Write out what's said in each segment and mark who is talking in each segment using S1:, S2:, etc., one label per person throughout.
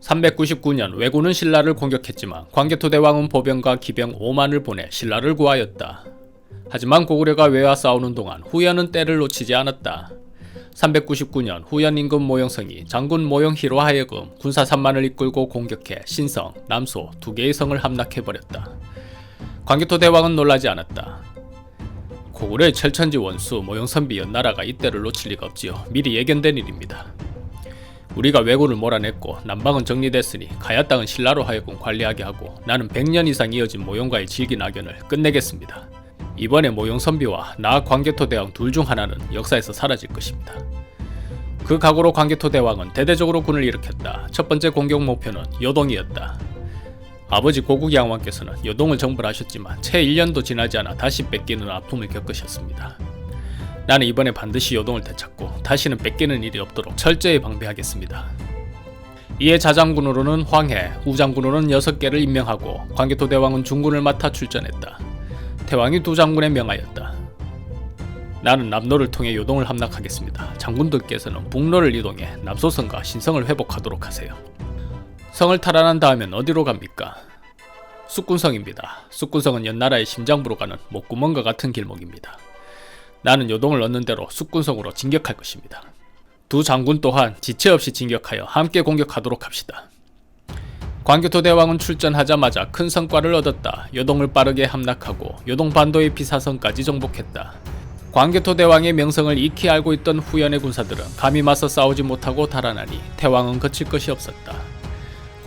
S1: 399년 왜군은 신라를 공격했지만 광개토 대왕은 보병과 기병 5만을 보내 신라를 구하였다. 하지만 고구려가 왜와 싸우는 동안 후연은 때를 놓치지 않았다. 399년 후연 임금 모영성이 장군 모영희로 하여금 군사 3만을 이끌고 공격해 신성, 남소 두 개의 성을 함락해버렸다. 광개토 대왕은 놀라지 않았다. 고구려의 철천지 원수 모영선비 연나라가 이때를 놓칠 리가 없지요. 미리 예견된 일입니다. 우리가 왜군을 몰아냈고 남방은 정리됐으니 가야 땅은 신라로 하여금 관리하게 하고 나는 100년 이상 이어진 모용과의 질긴 악연을 끝내겠습니다. 이번에 모용 선비와 나 광개토 대왕 둘 중 하나는 역사에서 사라질 것입니다. 그 각오로 광개토 대왕은 대대적으로 군을 일으켰다. 첫 번째 공격 목표는 요동이었다. 아버지 고국 양왕께서는 요동을 정벌하셨지만 채 1년도 지나지 않아 다시 뺏기는 아픔을 겪으셨습니다. 나는 이번에 반드시 요동을 되찾고 다시는 뺏기는 일이 없도록 철저히 방비하겠습니다. 이에 자장군으로는 황해, 우장군으로는 6개를 임명하고 광개토 대왕은 중군을 맡아 출전했다. 태왕이 두 장군에 명하였다. 나는 남로를 통해 요동을 함락하겠습니다. 장군들께서는 북로를 이동해 남소성과 신성을 회복하도록 하세요. 성을 탈환한 다음엔 어디로 갑니까? 숙군성입니다. 숙군성은 연나라의 심장부로 가는 목구멍과 같은 길목입니다. 나는 요동을 얻는 대로 숙군성으로 진격할 것입니다. 두 장군 또한 지체 없이 진격하여 함께 공격하도록 합시다. 광교토 대왕은 출전하자마자 큰 성과를 얻었다. 요동을 빠르게 함락하고 요동 반도의 비사성까지 정복했다. 광교토 대왕의 명성을 익히 알고 있던 후연의 군사들은 감히 맞서 싸우지 못하고 달아나니 태왕은 거칠 것이 없었다.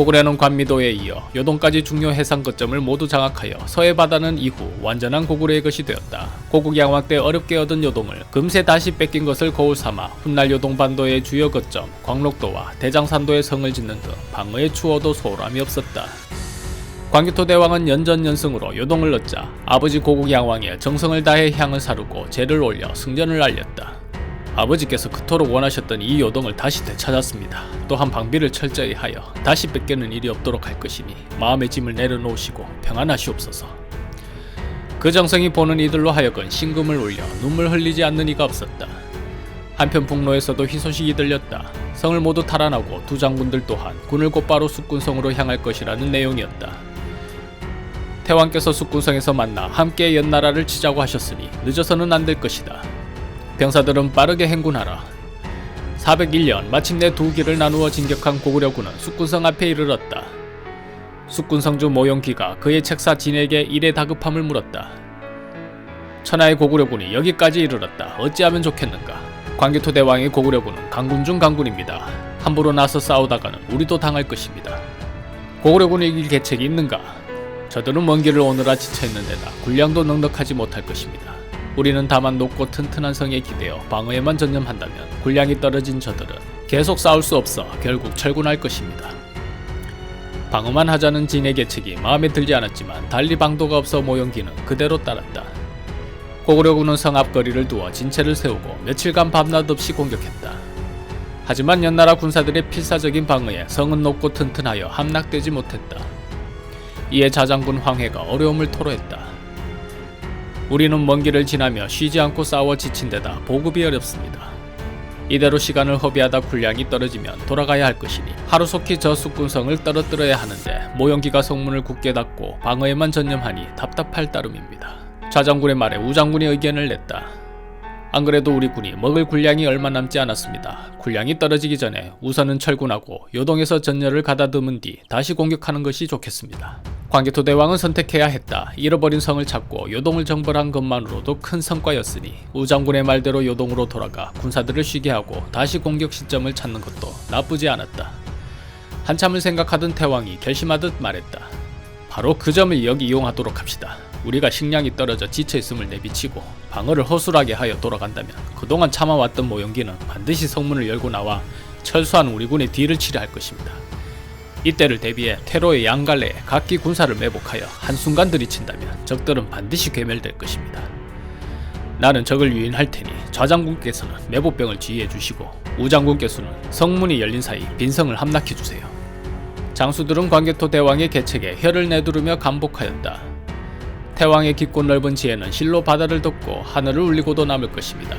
S1: 고구려는 관미도에 이어 요동까지 중요 해상 거점을 모두 장악하여 서해 바다는 이후 완전한 고구려의 것이 되었다. 고국 양왕 때 어렵게 얻은 요동을 금세 다시 뺏긴 것을 거울 삼아 훗날 요동 반도의 주요 거점 광록도와 대장산도에 성을 짓는 등 방어의 추워도 소홀함이 없었다. 광개토 대왕은 연전연승으로 요동을 얻자 아버지 고국 양왕의 정성을 다해 향을 사르고 제를 올려 승전을 알렸다. 아버지께서 그토록 원하셨던 이 요동을 다시 되찾았습니다. 또한 방비를 철저히 하여 다시 뺏기는 일이 없도록 할 것이니 마음의 짐을 내려놓으시고 평안하시옵소서. 그 정성이 보는 이들로 하여금 신금을 올려 눈물 흘리지 않는 이가 없었다. 한편 북로에서도 희소식이 들렸다. 성을 모두 탈환하고 두 장군들 또한 군을 곧바로 숙군성으로 향할 것이라는 내용이었다. 태왕께서 숙군성에서 만나 함께 연나라를 치자고 하셨으니 늦어서는 안 될 것이다. 병사들은 빠르게 행군하라. 401년 마침내 두 길을 나누어 진격한 고구려군은 숙군성 앞에 이르렀다. 숙군성주 모용기가 그의 책사 진에게 일의 다급함을 물었다. 천하의 고구려군이 여기까지 이르렀다. 어찌하면 좋겠는가? 광개토 대왕의 고구려군은 강군 중 강군입니다. 함부로 나서 싸우다가는 우리도 당할 것입니다. 고구려군이 이길 계책이 있는가? 저들은 먼 길을 오느라 지쳐있는 데다 군량도 넉넉하지 못할 것입니다. 우리는 다만 높고 튼튼한 성에 기대어 방어에만 전념한다면 군량이 떨어진 저들은 계속 싸울 수 없어 결국 철군할 것입니다. 방어만 하자는 진의 계책이 마음에 들지 않았지만 달리 방도가 없어 모용기는 그대로 따랐다. 고구려군은 성 앞거리를 두어 진체를 세우고 며칠간 밤낮 없이 공격했다. 하지만 연나라 군사들의 필사적인 방어에 성은 높고 튼튼하여 함락되지 못했다. 이에 자장군 황해가 어려움을 토로했다. 우리는 먼 길을 지나며 쉬지 않고 싸워 지친 데다 보급이 어렵습니다. 이대로 시간을 허비하다 군량이 떨어지면 돌아가야 할 것이니 하루속히 저 숙군성을 떨어뜨려야 하는데 모형기가 성문을 굳게 닫고 방어에만 전념하니 답답할 따름입니다. 좌장군의 말에 우장군이 의견을 냈다. 안 그래도 우리 군이 먹을 군량이 얼마 남지 않았습니다. 군량이 떨어지기 전에 우선은 철군하고 요동에서 전열을 가다듬은 뒤 다시 공격하는 것이 좋겠습니다. 광개토 대왕은 선택해야 했다. 잃어버린 성을 찾고 요동을 정벌한 것만으로도 큰 성과였으니 우장군의 말대로 요동으로 돌아가 군사들을 쉬게 하고 다시 공격 시점을 찾는 것도 나쁘지 않았다. 한참을 생각하던 태왕이 결심하듯 말했다. 바로 그 점을 여기 이용하도록 합시다. 우리가 식량이 떨어져 지쳐 있음을 내비치고 방어를 허술하게 하여 돌아간다면 그동안 참아왔던 모형기는 반드시 성문을 열고 나와 철수한 우리 군의 뒤를 치려 할 것입니다. 이때를 대비해 테로의 양갈래에 각기 군사를 매복하여 한순간 들이친다면 적들은 반드시 괴멸될 것입니다. 나는 적을 유인할 테니 좌장군께서는 매복병을 지휘해 주시고 우장군께서는 성문이 열린 사이 빈성을 함락해 주세요. 장수들은 광개토 대왕의 계책에 혀를 내두르며 감복하였다. 태왕의 깊고 넓은 지혜는 실로 바다를 덮고 하늘을 울리고도 남을 것입니다.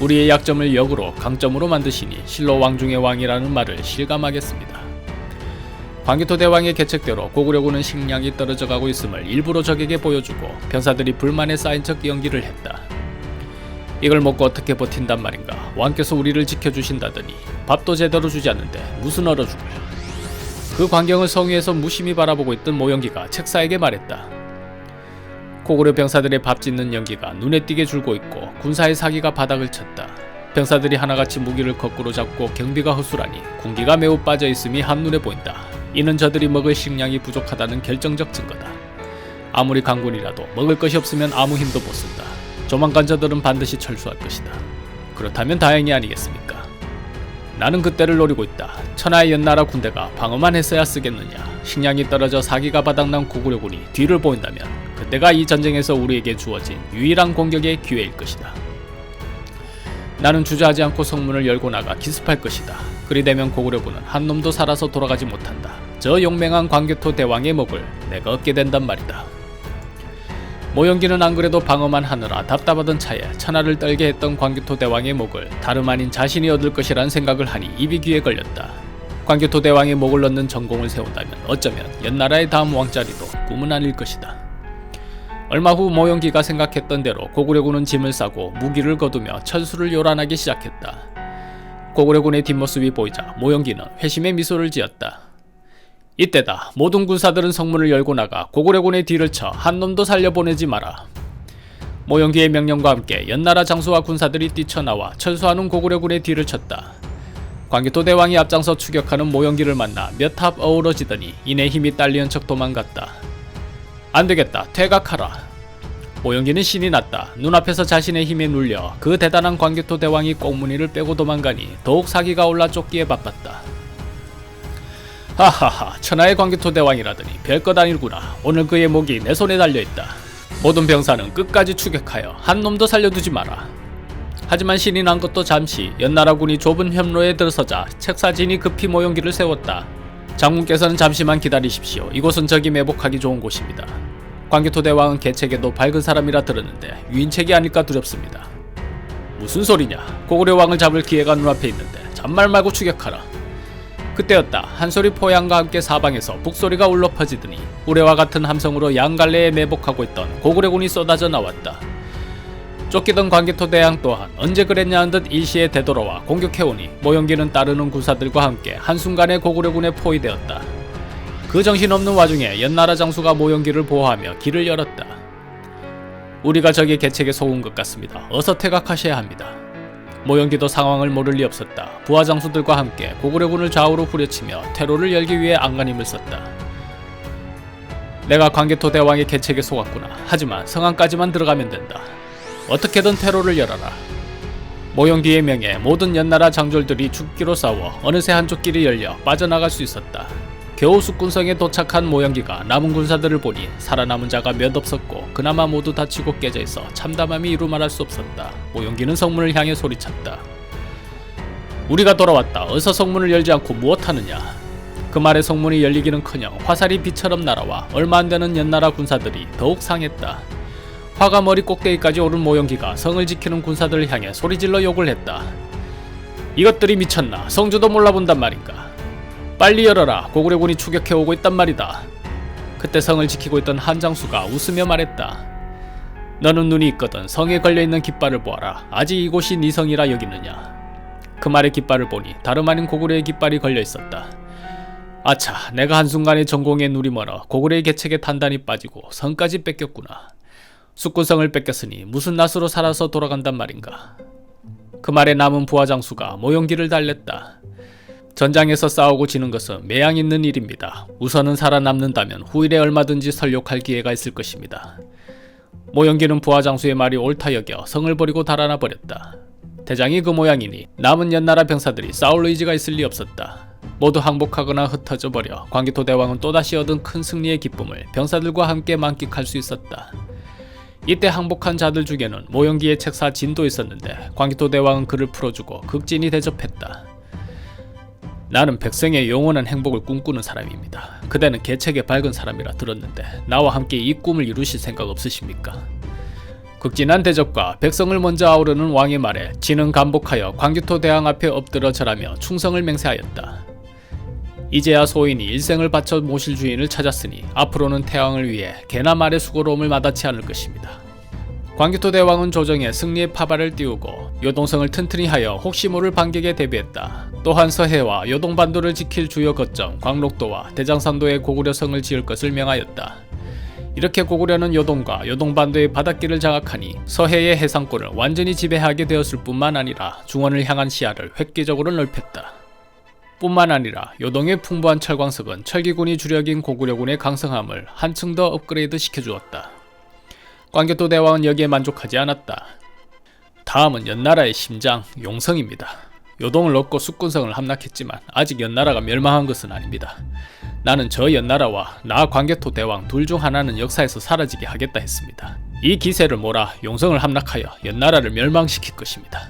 S1: 우리의 약점을 역으로 강점으로 만드시니 실로 왕중의 왕이라는 말을 실감하겠습니다. 광개토 대왕의 계책대로 고구려군은 식량이 떨어져 가고 있음을 일부러 적에게 보여주고 병사들이 불만에 쌓인 척 연기를 했다. 이걸 먹고 어떻게 버틴단 말인가? 왕께서 우리를 지켜주신다더니 밥도 제대로 주지 않는데 무슨 얼어 죽을? 그 광경을 성위에서 무심히 바라보고 있던 모영기가 책사에게 말했다. 고구려 병사들의 밥 짓는 연기가 눈에 띄게 줄고 있고 군사의 사기가 바닥을 쳤다. 병사들이 하나같이 무기를 거꾸로 잡고 경비가 허술하니 군기가 매우 빠져 있음이 한눈에 보인다. 이는 저들이 먹을 식량이 부족하다는 결정적 증거다. 아무리 강군이라도 먹을 것이 없으면 아무 힘도 못 쓴다. 조만간 저들은 반드시 철수할 것이다. 그렇다면 다행이 아니겠습니까? 나는 그때를 노리고 있다. 천하의 연나라 군대가 방어만 했어야 쓰겠느냐. 식량이 떨어져 사기가 바닥난 고구려군이 뒤를 보인다면 그때가 이 전쟁에서 우리에게 주어진 유일한 공격의 기회일 것이다. 나는 주저하지 않고 성문을 열고 나가 기습할 것이다. 그리 되면 고구려군은 한 놈도 살아서 돌아가지 못한다. 저 용맹한 광개토 대왕의 목을 내가 얻게 된단 말이다. 모영기는 안 그래도 방어만 하느라 답답하던 차에 천하를 떨게 했던 광개토 대왕의 목을 다름 아닌 자신이 얻을 것이란 생각을 하니 입이 귀에 걸렸다. 광개토 대왕의 목을 얻는 전공을 세운다면 어쩌면 연나라의 다음 왕자리도 꿈은 아닐 것이다. 얼마 후 모영기가 생각했던 대로 고구려군은 짐을 싸고 무기를 거두며 철수를 요란하기 시작했다. 고구려군의 뒷모습이 보이자 모영기는 회심의 미소를 지었다. 이때다 모든 군사들은 성문을 열고 나가 고구려군의 뒤를 쳐 한 놈도 살려보내지 마라. 모영기의 명령과 함께 연나라 장수와 군사들이 뛰쳐나와 철수하는 고구려군의 뒤를 쳤다. 광개토 대왕이 앞장서 추격하는 모영기를 만나 몇 합 어우러지더니 이내 힘이 딸리는 척 도망갔다. 안 되겠다. 퇴각하라. 모영기는 신이 났다. 눈앞에서 자신의 힘에 눌려 그 대단한 광개토 대왕이 꽁무니를 빼고 도망가니 더욱 사기가 올라 쫓기에 바빴다. 하하하 천하의 광개토 대왕이라더니 별것 아니구나. 오늘 그의 목이 내 손에 달려있다. 모든 병사는 끝까지 추격하여 한 놈도 살려두지 마라. 하지만 신이 난 것도 잠시 연나라군이 좁은 현로에 들어서자 책사진이 급히 모용기를 세웠다. 장군께서는 잠시만 기다리십시오. 이곳은 적이 매복하기 좋은 곳입니다. 광개토 대왕은 개책에도 밝은 사람이라 들었는데 유인책이 아닐까 두렵습니다. 무슨 소리냐? 고구려 왕을 잡을 기회가 눈앞에 있는데 잔말 말고 추격하라 그때였다. 한소리 포양과 함께 사방에서 북소리가 울려 퍼지더니 우레와 같은 함성으로 양갈래에 매복하고 있던 고구려군이 쏟아져 나왔다. 쫓기던 광개토 대왕 또한 언제 그랬냐는 듯 일시에 되돌아와 공격해오니 모영기는 따르는 군사들과 함께 한순간에 고구려군에 포위되었다. 그 정신없는 와중에 연나라 장수가 모영기를 보호하며 길을 열었다. 우리가 적의 계책에 속은 것 같습니다. 어서 퇴각하셔야 합니다. 모영기도 상황을 모를 리 없었다. 부하 장수들과 함께 고구려군을 좌우로 후려치며 퇴로를 열기 위해 안간힘을 썼다. 내가 광개토 대왕의 계책에 속았구나. 하지만 성안까지만 들어가면 된다. 어떻게든 퇴로를 열어라. 모영기의 명에 모든 연나라 장졸들이 죽기로 싸워 어느새 한쪽 길이 열려 빠져나갈 수 있었다. 겨우 숙군성에 도착한 모영기가 남은 군사들을 보니 살아남은 자가 몇 없었고 그나마 모두 다치고 깨져 있어 참담함이 이루 말할 수 없었다. 모영기는 성문을 향해 소리쳤다. 우리가 돌아왔다. 어서 성문을 열지 않고 무엇하느냐? 그 말에 성문이 열리기는커녕 화살이 비처럼 날아와 얼마 안 되는 연나라 군사들이 더욱 상했다. 화가 머리 꼭대기까지 오른 모영기가 성을 지키는 군사들을 향해 소리질러 욕을 했다. 이것들이 미쳤나? 성주도 몰라본단 말인가? 빨리 열어라. 고구려군이 추격해 오고 있단 말이다. 그때 성을 지키고 있던 한장수가 웃으며 말했다. 너는 눈이 있거든 성에 걸려 있는 깃발을 보아라. 아직 이곳이 네 성이라 여기느냐? 그 말의 깃발을 보니 다름 아닌 고구려의 깃발이 걸려 있었다. 아차, 내가 한순간에 전공에 눈이 멀어 고구려의 계책에 단단히 빠지고 성까지 뺏겼구나. 숙군성을 뺏겼으니 무슨 낯으로 살아서 돌아간단 말인가. 그 말에 남은 부하장수가 모용기를 달랬다. 전장에서 싸우고 지는 것은 매양 있는 일입니다. 우선은 살아남는다면 후일에 얼마든지 설욕할 기회가 있을 것입니다. 모영기는 부하장수의 말이 옳다 여겨 성을 버리고 달아나 버렸다. 대장이 그 모양이니 남은 연나라 병사들이 싸울 의지가 있을 리 없었다. 모두 항복하거나 흩어져 버려 광기토 대왕은 또다시 얻은 큰 승리의 기쁨을 병사들과 함께 만끽할 수 있었다. 이때 항복한 자들 중에는 모영기의 책사 진도 있었는데 광기토 대왕은 그를 풀어주고 극진히 대접했다. 나는 백성의 영원한 행복을 꿈꾸는 사람입니다. 그대는 개책에 밝은 사람이라 들었는데 나와 함께 이 꿈을 이루실 생각 없으십니까? 극진한 대접과 백성을 먼저 아우르는 왕의 말에 진은 감복하여 광개토 대왕 앞에 엎드려 절하며 충성을 맹세하였다. 이제야 소인이 일생을 바쳐 모실 주인을 찾았으니 앞으로는 태왕을 위해 개나 말의 수고로움을 마다치 않을 것입니다. 광개토 대왕은 조정에 승리의 파발을 띄우고 요동성을 튼튼히 하여 혹시 모를 반격에 대비했다. 또한 서해와 요동반도를 지킬 주요 거점 광록도와 대장산도에 고구려성을 지을 것을 명하였다. 이렇게 고구려는 요동과 요동반도의 바닷길을 장악하니 서해의 해상권을 완전히 지배하게 되었을 뿐만 아니라 중원을 향한 시야를 획기적으로 넓혔다. 뿐만 아니라 요동의 풍부한 철광석은 철기군이 주력인 고구려군의 강성함을 한층 더 업그레이드 시켜주었다. 광개토 대왕은 여기에 만족하지 않았다. 다음은 연나라의 심장 용성입니다. 요동을 얻고 숙군성을 함락했지만 아직 연나라가 멸망한 것은 아닙니다. 나는 저 연나라와 나 광개토 대왕 둘 중 하나는 역사에서 사라지게 하겠다 했습니다. 이 기세를 몰아 용성을 함락하여 연나라를 멸망시킬 것입니다.